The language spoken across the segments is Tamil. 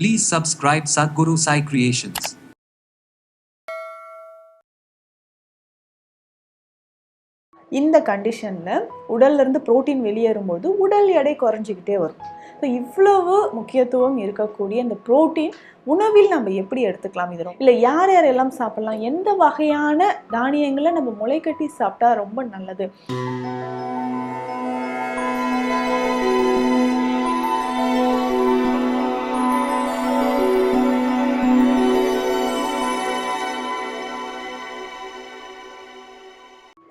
Please subscribe Sadhguru Sai Creations. இந்த கண்டிஷனில் உடல்லேருந்து ப்ரோட்டீன் வெளியேறும்போது உடல் எடை குறைஞ்சிக்கிட்டே வரும். ஸோ இவ்வளவு முக்கியத்துவம் இருக்கக்கூடிய இந்த புரோட்டீன் உணவில் நம்ம எப்படி எடுத்துக்கலாம் இது இல்லை யார் யாரெல்லாம் சாப்பிடலாம்? எந்த வகையான தானியங்களை நம்ம முளைக்கட்டி சாப்பிட்டா ரொம்ப நல்லது?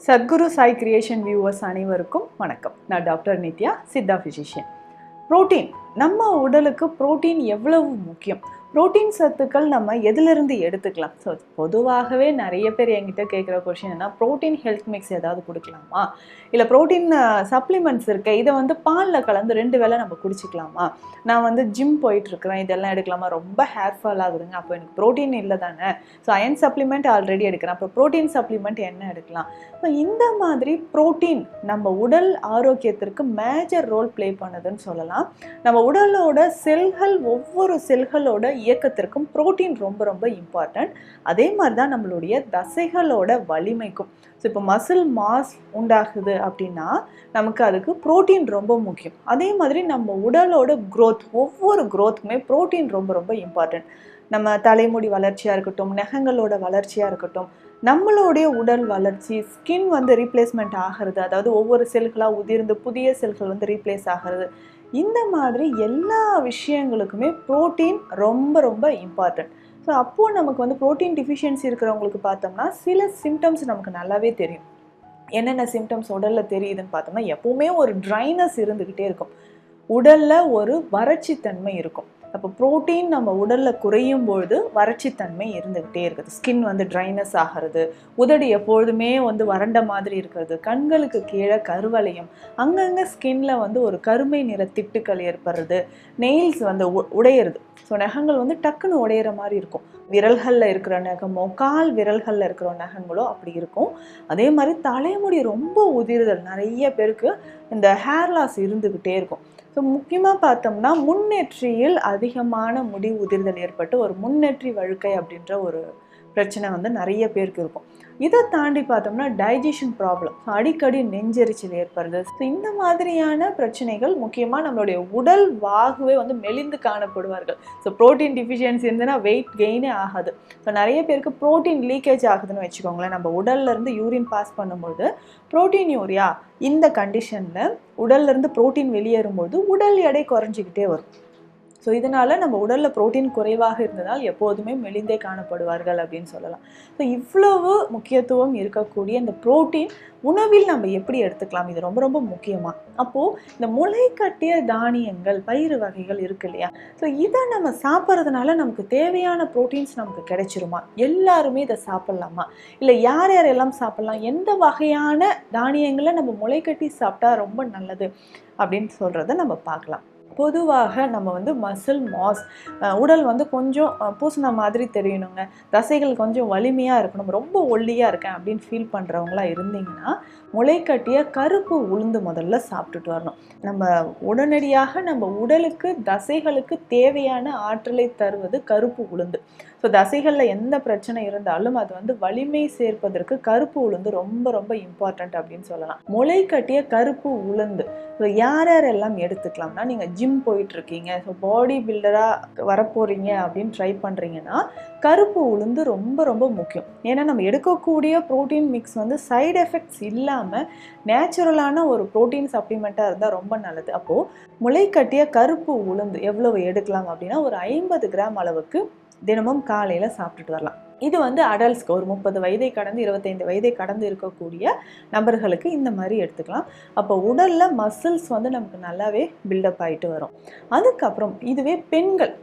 சத்குரு சாய் கிரியேஷன் வியூவர்ஸ் அனைவருக்கும் வணக்கம். நான் doctor Nithya Siddha physician protein நம்ம உடலுக்கு புரோட்டீன் எவ்வளவு முக்கியம்? புரோட்டீன் சத்துக்கள் நம்ம எதிலிருந்து எடுத்துக்கலாம்? ஸோ பொதுவாகவே நிறைய பேர் என்கிட்ட கேட்குற கொஷின் என்ன ப்ரோட்டீன் ஹெல்த் மிக்ஸ் ஏதாவது கொடுக்கலாமா? இல்லை ப்ரோட்டீன் சப்ளிமெண்ட்ஸ் இருக்குது இதை வந்து பாலில் கலந்து ரெண்டு வேளை நம்ம குடிச்சிக்கலாமா? நான் வந்து ஜிம் போயிட்டுருக்குறேன் இதெல்லாம் எடுக்கலாமா? ரொம்ப ஹேர் ஃபால் ஆகுதுங்க. அப்போ எனக்கு ப்ரோட்டீன் இல்லை தானே. ஸோ அயன் சப்ளிமெண்ட் ஆல்ரெடி எடுக்கிறேன். அப்போ ப்ரோட்டீன் சப்ளிமெண்ட் என்ன எடுக்கலாம்? ஸோ இந்த மாதிரி ப்ரோட்டீன் நம்ம உடல் ஆரோக்கியத்திற்கு மேஜர் ரோல் ப்ளே பண்ணுதுன்னு சொல்லலாம். நம்ம உடலோட செல்கள் ஒவ்வொரு செல்களோட இயக்கத்திற்கும் புரோட்டீன் ரொம்ப ரொம்ப இம்பார்ட்டண்ட் அதே மாதிரி தான் நம்மளுடைய தசைகளோட வலிமைக்கும். ஸோ இப்போ மசில் மாஸ் உண்டாகுது அப்படின்னா நமக்கு அதுக்கு புரோட்டீன் ரொம்ப முக்கியம். அதே மாதிரி நம்ம உடலோட க்ரோத் ஒவ்வொரு க்ரோத்துக்குமே புரோட்டீன் ரொம்ப ரொம்ப இம்பார்ட்டண்ட் நம்ம தலைமுடி வளர்ச்சியாக இருக்கட்டும் நகங்களோட வளர்ச்சியாக இருக்கட்டும் நம்மளுடைய உடல் வளர்ச்சி ஸ்கின் வந்து ரீப்ளேஸ்மெண்ட் ஆகிறது அதாவது ஒவ்வொரு செல்களாக உதிர்ந்து புதிய செல்கள் வந்து ரீப்ளேஸ் ஆகிறது இந்த மாதிரி எல்லா விஷயங்களுக்குமே புரோட்டீன் ரொம்ப ரொம்ப இம்பார்ட்டன்ட் ஸோ அப்போது நமக்கு வந்து புரோட்டீன் டிஃபிஷியன்சி இருக்கிறவங்களுக்கு பார்த்தோம்னா சில சிம்டம்ஸ் நமக்கு நல்லாவே தெரியும். என்னென்ன சிம்டம்ஸ் உடலில் தெரியுதுன்னு பார்த்தோம்னா எப்போவுமே ஒரு ட்ரைனஸ் இருந்துக்கிட்டே இருக்கும். உடலில் ஒரு வறட்சித்தன்மை இருக்கும். அப்போ புரோட்டீன் நம்ம உடலில் குறையும் பொழுது வறட்சித்தன்மை இருந்துக்கிட்டே இருக்குது. ஸ்கின் வந்து ட்ரைனஸ் ஆகிறது உதடு எப்பொழுதுமே வந்து வறண்ட மாதிரி இருக்கிறது கண்களுக்கு கீழே கருவளையம் அங்கங்கே ஸ்கின்ல வந்து ஒரு கருமை நிற திட்டுக்கள் ஏற்படுறது நெயில்ஸ் வந்து உ- உடையிறது. ஸோ நகங்கள் வந்து டக்குன்னு உடையிற மாதிரி இருக்கும். விரல்களில் இருக்கிற நகமோ கால் விரல்களில் இருக்கிற நகங்களோ அப்படி இருக்கும். அதே மாதிரி தலைமுடி ரொம்ப உதிர்தல். நிறைய பேருக்கு இந்த ஹேர் லாஸ் இருந்துக்கிட்டே இருக்கும். ஸோ முக்கியமாக பார்த்தோம்னா முன்னேற்றியில் அதிகமான முடி உதிர்தல் ஏற்பட்டு ஒரு முன்னேற்றி வழுக்கை அப்படின்ற ஒரு பிரச்சனை வந்து நிறைய பேருக்கு இருக்கும். இதை தாண்டி பார்த்தோம்னா டைஜஷன் ப்ராப்ளம் அடிக்கடி நெஞ்செரிச்சல் ஏற்படுது. ஸோ இந்த மாதிரியான பிரச்சனைகள் முக்கியமாக நம்மளுடைய உடல் வாகுவே வந்து மெலிந்து காணப்படுவார்கள். ஸோ ப்ரோட்டீன் டிஃபிஷியன்சி இருந்ததுன்னா வெயிட் கெயினே ஆகாது. ஸோ நிறைய பேருக்கு ப்ரோட்டீன் லீக்கேஜ் ஆகுதுன்னு வச்சுக்கோங்களேன். நம்ம உடல்ல இருந்து யூரின் பாஸ் பண்ணும்போது ப்ரோட்டீன் யூரியா இந்த கண்டிஷனில் உடல்ல இருந்து ப்ரோட்டீன் வெளியேறும்போது உடல் எடை குறைஞ்சிக்கிட்டே வரும். ஸோ இதனால் நம்ம உடலில் புரோட்டீன் குறைவாக இருந்ததால் எப்போதுமே மெலிந்தே காணப்படுவார்கள் அப்படின்னு சொல்லலாம். ஸோ இவ்வளவு முக்கியத்துவம் இருக்கக்கூடிய இந்த புரோட்டீன் உணவில் நம்ம எப்படி எடுத்துக்கலாம்? இது ரொம்ப ரொம்ப முக்கியமாக அப்போது இந்த முளை கட்டிய தானியங்கள் பயிறு வகைகள் இருக்கு இல்லையா? ஸோ இதை நம்ம சாப்பிட்றதுனால நமக்கு தேவையான ப்ரோட்டீன்ஸ் நமக்கு கிடைச்சிருமா? எல்லாருமே இதை சாப்பிட்லாமா? இல்லை யார் யாரெல்லாம் சாப்பிட்லாம்? எந்த வகையான தானியங்களை நம்ம முளை கட்டி சாப்பிட்டா ரொம்ப நல்லது? அப்படின்னு சொல்கிறத நம்ம பார்க்கலாம். பொதுவாக நம்ம வந்து மசில் மாஸ் உடல் வந்து கொஞ்சம் பூசின மாதிரி தெரியணுங்க. தசைகள் கொஞ்சம் வலிமையாக இருக்கணும். ரொம்ப ஒல்லியாக இருக்கேன் அப்படின்னு ஃபீல் பண்ணுறவங்களா இருந்தீங்கன்னா முளைக்கட்டிய கருப்பு உளுந்து முதல்ல சாப்பிட்டுட்டு வரணும். நம்ம உடனடியாக நம்ம உடலுக்கு தசைகளுக்கு தேவையான ஆற்றலை தருவது கருப்பு உளுந்து. ஸோ தசைகளில் எந்த பிரச்சனை இருந்தாலும் அது வந்து வலிமை சேர்ப்பதற்கு கருப்பு உளுந்து ரொம்ப ரொம்ப இம்பார்ட்டன்ட் அப்படின்னு சொல்லலாம். முளை கட்டிய கருப்பு உளுந்து. ஸோ யார் யாரெல்லாம் எடுத்துக்கலாம்னா நீங்கள் ஜிம் போயிட்டு இருக்கீங்க ஸோ பாடி பில்டராக வரப்போகிறீங்க அப்படின்னு ட்ரை பண்ணுறீங்கன்னா கருப்பு உளுந்து ரொம்ப ரொம்ப முக்கியம். ஏன்னா நம்ம எடுக்கக்கூடிய ப்ரோட்டீன் மிக்ஸ் வந்து சைடு எஃபெக்ட்ஸ் இல்லாமல் நேச்சுரலான ஒரு ப்ரோட்டீன் சப்ளிமெண்ட்டாக இருந்தால் ரொம்ப நல்லது. அப்போது முளை கட்டிய கருப்பு உளுந்து எவ்வளவு எடுக்கலாம் அப்படின்னா ஒரு ஐம்பது கிராம் அளவுக்கு தினமும் காலையில் சாப்பிட்டுட்டு வரலாம். இது வந்து அடல்ட்ஸ்க்கு ஒரு முப்பது வயதை கடந்து இருபத்தைந்து வயதை கடந்து இருக்கக்கூடிய நபர்களுக்கு இந்த மாதிரி எடுத்துக்கலாம். அப்போ உடலில் மசில்ஸ் வந்து நமக்கு நல்லாவே பில்டப் ஆகிட்டு வரும். அதுக்கப்புறம் இதுவே பெண்கள்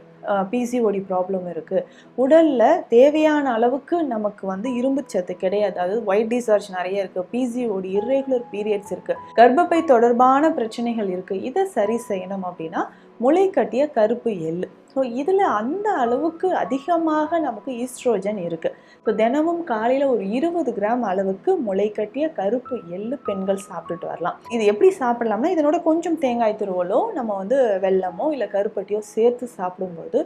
பிசிஓடி ப்ராப்ளம் இருக்குது உடலில் தேவையான அளவுக்கு நமக்கு வந்து இரும்பு சத்து கிடையாது. அதாவது ஒயிட் டிசார்ஜ் நிறைய இருக்குது பிசிஓடி இர்ரெகுலர் பீரியட்ஸ் இருக்குது கர்ப்பப்பை தொடர்பான பிரச்சனைகள் இருக்குது இதை சரி செய்யணும் அப்படின்னா முளை கட்டிய கருப்பு எள்ளு ஸோ இதில் அந்த அளவுக்கு அதிகமாக நமக்கு ஈஸ்ட்ரோஜன் இருக்குது ஸோ தினமும் காலையில் ஒரு இருபது கிராம் அளவுக்கு முளை கட்டிய கருப்பு எள்ளு பெண்கள் சாப்பிட்டுட்டு வரலாம். இது எப்படி சாப்பிடலாம்னா இதனோட கொஞ்சம் தேங்காய் துருவலோ நம்ம வந்து வெல்லமோ இல்லை கருப்பட்டியோ சேர்த்து சாப்பிடும்போது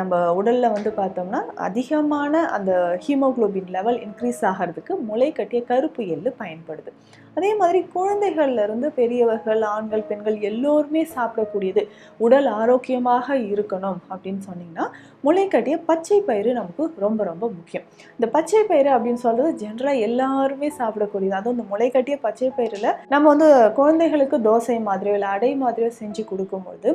நம்ம உடலில் வந்து பார்த்தோம்னா அதிகமான அந்த ஹீமோகுளோபின் லெவல் இன்க்ரீஸ் ஆகிறதுக்கு முளைக்கட்டிய கருப்பு எள்ளு பயன்படுது. அதே மாதிரி குழந்தைகள்ல இருந்து பெரியவர்கள் ஆண்கள் பெண்கள் எல்லோருமே சாப்பிடக்கூடியது. உடல் உடல் ஆரோக்கியமாக இருக்கணும் அப்படின்னு சொன்னீங்கன்னா முளைக்கட்டிய பச்சை பயிறு நமக்கு ரொம்ப ரொம்ப முக்கியம். இந்த பச்சை பயிறு அப்படின்னு சொல்றது ஜென்ரலாக எல்லாருமே சாப்பிடக்கூடியது. அதுவும் இந்த முளைக்கட்டிய பச்சை பயிரில் நம்ம வந்து குழந்தைகளுக்கு தோசை மாதிரியோ இல்லை அடை மாதிரியோ செஞ்சு கொடுக்கும்போது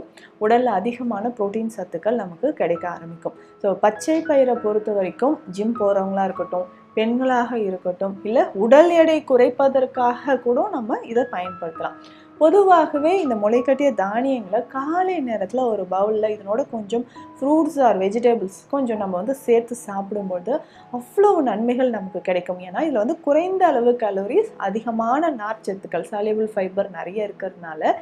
உடலில் அதிகமான புரோட்டீன் சத்துக்கள் நமக்கு கிடைக்க ஆரம்பிக்கும். ஸோ பச்சை பயிரை பொறுத்த வரைக்கும் ஜிம் போகிறவங்களா இருக்கட்டும் பெண்களாக இருக்கட்டும் இல்லை உடல் எடை குறைப்பதற்காக கூட நம்ம இதை பயன்படுத்தலாம். பொதுவாகவே இந்த முளைக்கட்டிய தானியங்களை காலை நேரத்தில் ஒரு பவுலில் இதனோட கொஞ்சம் ஃப்ரூட்ஸ் ஆர் வெஜிடபிள்ஸ் கொஞ்சம் நம்ம வந்து சேர்த்து சாப்பிடும்போது அவ்வளோ நன்மைகள் நமக்கு கிடைக்கும். ஏன்னா இதில் வந்து குறைந்த அளவு கலோரிஸ் அதிகமான நார்ச்சத்துக்கள் சாலிபிள் ஃபைபர் நிறைய இருக்கிறதுனால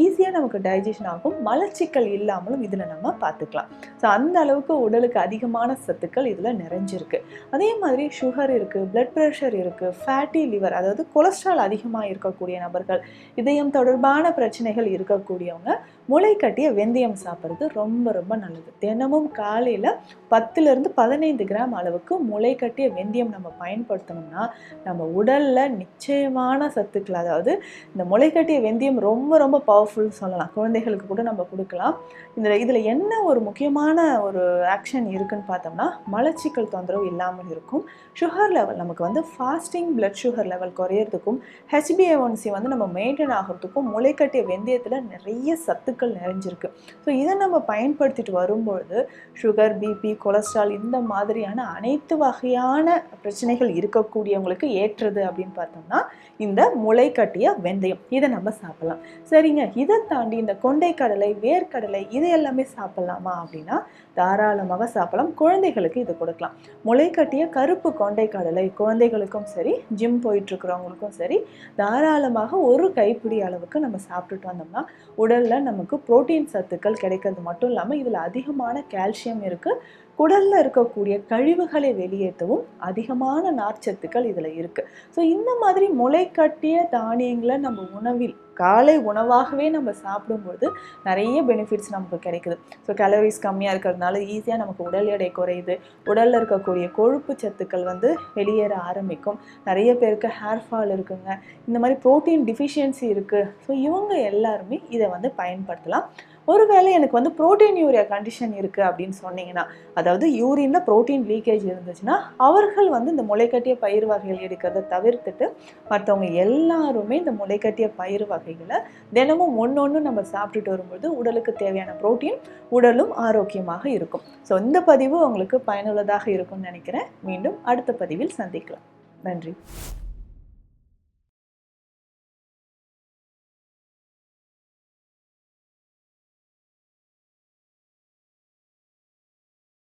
ஈஸியாக நமக்கு டைஜஷன் ஆகும். மலச்சிக்கல் இல்லாமலும் இதில் நம்ம பார்த்துக்கலாம். ஸோ அந்த அளவுக்கு உடலுக்கு அதிகமான சத்துக்கள் இதில் நிறைஞ்சிருக்கு. அதே மாதிரி சுகர் இருக்குது பிளட் ப்ரெஷர் இருக்குது ஃபேட்டி லிவர் அதாவது கொலஸ்ட்ரால் அதிகமாக இருக்கக்கூடிய நபர்கள் இதயம் தொடர்பான பிரச்சனைகள் இருக்கக்கூடியவங்க முளை கட்டிய வெந்தயம் சாப்பிட்றது ரொம்ப ரொம்ப நல்லது. தினமும் காலையில் பத்துலேருந்து பதினைந்து கிராம் அளவுக்கு முளை கட்டிய வெந்தயம் நம்ம பயன்படுத்தணும்னா நம்ம உடலில் நிச்சயமான சத்துக்கள் அதாவது இந்த முளை கட்டிய வெந்தயம் ரொம்ப ரொம்ப பவர்ஃபுல் சொல்லலாம். குழந்தைகளுக்கு கூட நம்ம கொடுக்கலாம். இந்த இதில் என்ன ஒரு முக்கியமான ஒரு ஆக்ஷன் இருக்குன்னு பார்த்தோம்னா மலச்சிக்கல் தொந்தரவு இல்லாமல் இருக்கும். சுகர் லெவல் நமக்கு வந்து ஃபாஸ்டிங் பிளட் சுகர் லெவல் குறையிறதுக்கும் ஹெச்பிஏஒன்சி வந்து நம்ம மெயின்டைன் ஆகிறதுக்கும் முளைக்கட்டிய வெந்தயத்தில் நிறைய சத்துக்கள் நிறைஞ்சிருக்கு. ஸோ இதை நம்ம பயன்படுத்திட்டு வரும்பொழுது சுகர் பிபி கொலஸ்ட்ரால் இந்த மாதிரியான அனைத்து வகையான பிரச்சனைகள் இருக்கக்கூடியவங்களுக்கு ஏற்றது அப்படின்னு பார்த்தோம்னா இந்த முளைக்கட்டிய வெந்தயம். இதை நம்ம சாப்பிடலாம். சரிங்க. இதை தாண்டி இந்த கொண்டைக்கடலை வேர்க்கடலை இது எல்லாமே சாப்பிடலாமா அப்படின்னா தாராளமாக சாப்பிடலாம். குழந்தைகளுக்கு இது கொடுக்கலாம். முளைக்கட்டிய கருப்பு கொண்டைக்கடலை குழந்தைகளுக்கும் சரி ஜிம் போயிட்டு இருக்கிறவங்களுக்கும் சரி தாராளமாக ஒரு கைப்பிடி அளவுக்கு நம்ம சாப்பிட்டுட்டு வந்தோம்னா உடலில் நமக்கு புரோட்டீன் சத்துக்கள் கிடைக்கிறது. மட்டும் இல்லாமல் இதில் அதிகமான கால்சியம் இருக்குது குடலில் இருக்கக்கூடிய கழிவுகளை வெளியேற்றவும் அதிகமான நார்ச்சத்துக்கள் இதில் இருக்குது ஸோ இந்த மாதிரி முளைக்கட்டிய தானியங்களை நம்ம உணவில் காலை உணவாகவே நம்ம சாப்பிடும்போது நிறைய பெனிஃபிட்ஸ் நமக்கு கிடைக்குது. ஸோ கலோரிஸ் கம்மியாக இருக்கிறதுனால ஈஸியாக நமக்கு உடல் எடை குறையுது. உடலில் இருக்கக்கூடிய கொழுப்பு சத்துக்கள் வந்து வெளியேற ஆரம்பிக்கும். நிறைய பேருக்கு ஹேர் ஃபால் இருக்குங்க. இந்த மாதிரி ப்ரோட்டீன் டிஃபிஷியன்சி இருக்குது ஸோ இவங்க எல்லாருமே இதை வந்து பயன்படுத்தலாம். ஒருவேளை எனக்கு வந்து புரோட்டீன் யூரியா கண்டிஷன் இருக்குது அப்படின்னு சொன்னீங்கன்னா அதாவது யூரினில் புரோட்டீன் லீக்கேஜ் இருந்துச்சுன்னா அவர்கள் வந்து இந்த முளைக்கட்டிய பயிர் வகைகள் எடுக்கிறத தவிர்த்துட்டு மற்றவங்க எல்லாருமே இந்த முளைக்கட்டிய பயிர் வகைகளை தினமும் ஒன்று ஒன்று நம்ம சாப்பிட்டுட்டு வரும்போது உடலுக்கு தேவையான புரோட்டீன் உடலும் ஆரோக்கியமாக இருக்கும். ஸோ இந்த பதிவு உங்களுக்கு பயனுள்ளதாக இருக்கும்னு நினைக்கிறேன். மீண்டும் அடுத்த பதிவில் சந்திக்கலாம். நன்றி.